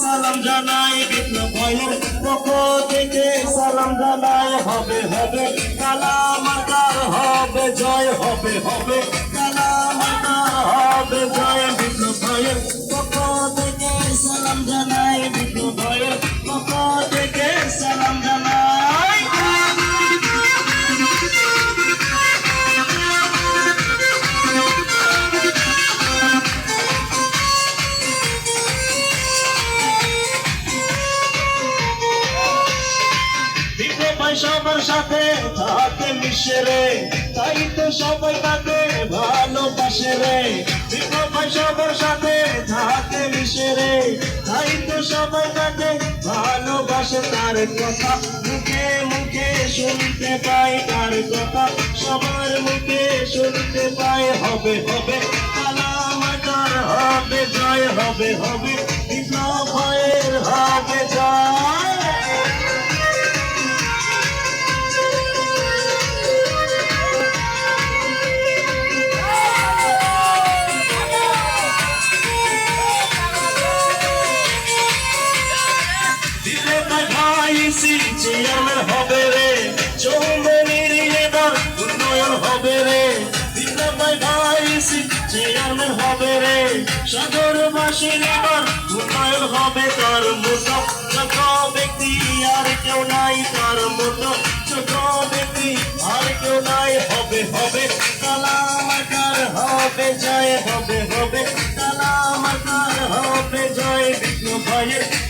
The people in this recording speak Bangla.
সালাম ভাইয়ের পক্ষ থেকে হবে হবে কালা মাতার হবে জয় হবে হবে। ভাই সবার সাথে থাকে মিশে রে। তাই তো সবাই তাকে ভালোবাসে রে। ভাই সবার সাথে থাকে মিশে রে। তাই তো সবাই তাকে ভালোবাসে, তার কথা মুখে মুখে শুনতে পাই তার কথা সবার মুখে শুনতে পাই হবে হবে কালামাটার হবে, জয় হবে হবে। দিলে ভাই ভাই চেয়ারম্যান হবে রে। চৌমনির এবার উন্নয়ন হবে রে। দিলে ভাই ভাই চেয়ারম্যান হবে রে। সাগরবাসীর এবার উন্নয়ন হবে তার মতো। ছোট ব্যক্তি আর কেউ নাই তার মতো। ছোট ব্যক্তি আর কেউ নাই, হবে হবে। কালামাকার হবে, জয়, হবে হবে। কালামাকার হবে, জয়, বিষ্ণু ভাইয়ের